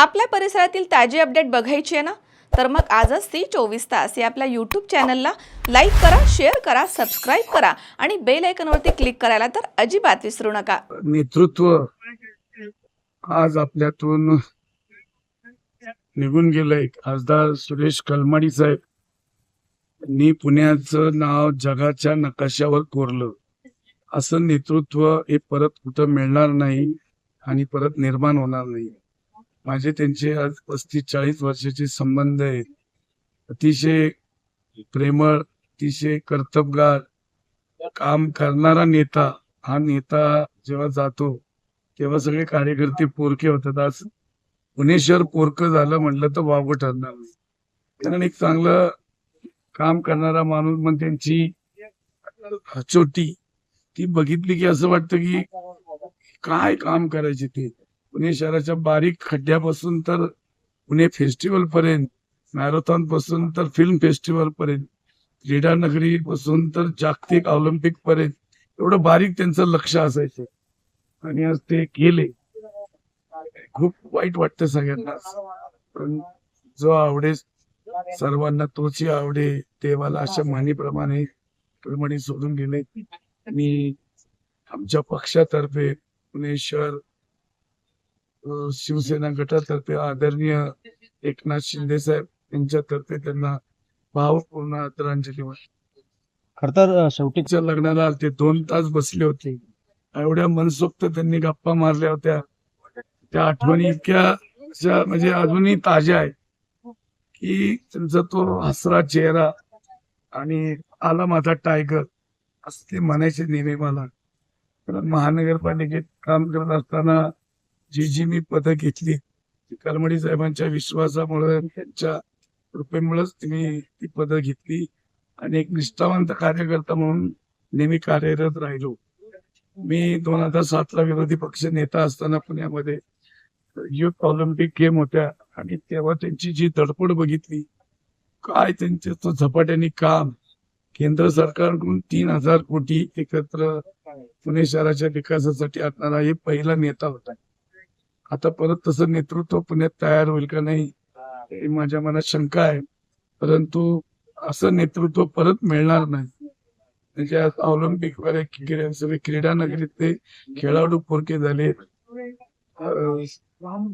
आपल्या परिसरातील ताजी अपडेट बघायची आहे ना? तर मग आजच ती चोवीस तास या आपल्या यूट्यूब चॅनलला लाईक करा शेअर करा सबस्क्राईब करा आणि बेल आयकनवरती क्लिक करायला तर अजिबात विसरू नका. नेतृत्व आज आपल्यातून निघून गेलंय. खासदार सुरेश कलमाडी साहेब यांनी पुण्याचं नाव जगाच्या नकाशावर कोरलं. असं नेतृत्व हे परत कुठं मिळणार नाही आणि परत निर्माण होणार नाही. माझे त्यांचे आज पस्तीस चाळीस वर्षाचे संबंध आहेत. अतिशय प्रेमळ अतिशय कर्तबगार काम करणारा नेता. हा नेता जेव्हा जातो तेव्हा सगळे कार्यकर्ते पोरके होतात. आज पुणे शहर पोरकं झालं म्हटलं तर वावगं ठरणार नाही. कारण एक चांगलं काम करणारा माणूस मग त्यांची हचोटी ती बघितली की असं वाटतं की काय काम करायचे ते. पुणे शहराच्या बारीक खड्ड्यापासून तर पुणे फेस्टिवल पर्यंत मॅरेथॉनपासून तर फिल्म फेस्टिवल पर्यंत क्रीडा नगरी पासून तर जागतिक ऑलिम्पिक पर्यंत एवढं बारीक त्यांचं लक्ष असायचं. आणि आज ते गेले. खूप वाईट वाटतं सगळ्यांना. पण जो आवडे सर्वांना तोची आवडे देवाला अशा म्हणीप्रमाणे कळमणी सोडून गेले. मी आमच्या पक्षातर्फे पुणे शहर शिवसेना गटातर्फे आदरणीय एकनाथ शिंदे साहेब यांच्यातर्फे त्यांना भावपूर्ण आदरांजली खर तर अ, शेवटी च्या लग्नाला ते दोन तास बसले होते. एवढ्या मनसोक्त त्यांनी गप्पा मारल्या होत्या. त्या आठवणी इतक्या म्हणजे अजूनही ताज्या आहेत की त्यांचा तो हसरा चेहरा आणि आला माझा टायगर असं ते म्हणायचे नेहमी मला. कारण महानगरपालिकेत काम करत असताना जी जी मी पदं घेतली. ती कलमडी साहेबांच्या विश्वासामुळे त्यांच्या कृपेमुळेच मी ती पदं घेतली. आणि एक निष्ठावंत कार्यकर्ता म्हणून नेहमी कार्यरत राहिलो. मी दोन हजार सातला विरोधी पक्ष नेता असताना पुण्यामध्ये युथ ऑलिम्पिक गेम होत्या. आणि तेव्हा त्यांची जी धडपड बघितली काय त्यांचे तो झपाट्याने काम. केंद्र सरकारकडून तीन हजार कोटी एकत्र पुणे शहराच्या विकासासाठी आणणारा हे पहिला नेता होता. आता परत तसं नेतृत्व पुण्यात तयार होईल का नाही माझ्या मनात शंका आहे. परंतु असं नेतृत्व परत मिळणार नाही. म्हणजे आज ऑलिम्पिक वर क्रीडा सगळे क्रीडा नगरीत ते खेळाडू पोरके झाले.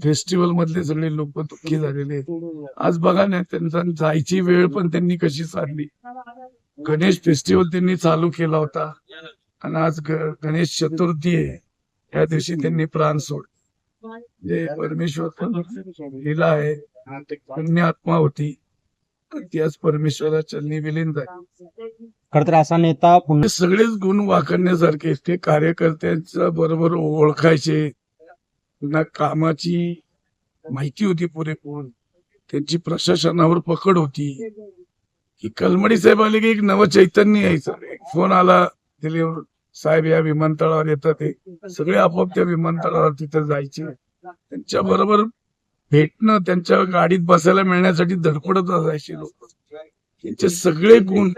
फेस्टिवल मधले सगळे लोक दुःखी झालेले आहेत. आज बघा ना त्यांचा जायची वेळ पण त्यांनी कशी साधली. गणेश फेस्टिवल त्यांनी चालू केला होता. आणि आज गणेश चतुर्थी आहे. त्या दिवशी त्यांनी प्राण सोड जे परमेश्वर लिहिला आहे पुण्य आत्मा होती ती आज परमेश्वराच्या विलीन झाली. खर तर असा नेता पुन्हा हे सगळेच गुण वाखण्यासारखे आहेत. ते कार्यकर्त्यांच्या बरोबर ओळखायचे पुन्हा कामाची माहिती होती पुरेपूर त्यांची प्रशासनावर पकड होती. की कलमडी साहेब आले की एक नव चैतन्य यायचं. एक फोन आला दिले साहेब या विमानतळावर येतात ते. सगळे आपोआप त्या विमानतळावर तिथे जायचे. त्यांच्या बरोबर भेटणं त्यांच्या गाडीत बसायला मिळण्यासाठी धडपडत असायचे लोक. त्यांचे सगळे गुण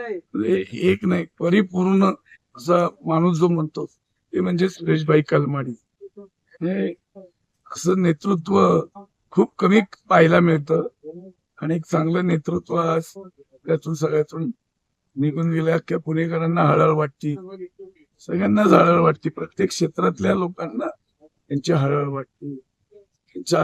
एक नाही परिपूर्ण असा माणूस जो म्हणतो ते म्हणजे सुरेशभाई कलमाडी. हे असं नेतृत्व खूप कमी पाहायला मिळतं आणि एक चांगलं नेतृत्व आज त्यातून सगळ्यातून निघून गेल्या अख्ख्या पुणेकरांना हळहळ वाटते. सगळ्यांनाच हळहळ वाटते. प्रत्येक क्षेत्रातल्या लोकांना त्यांची हळहळ वाटते. त्यांच्या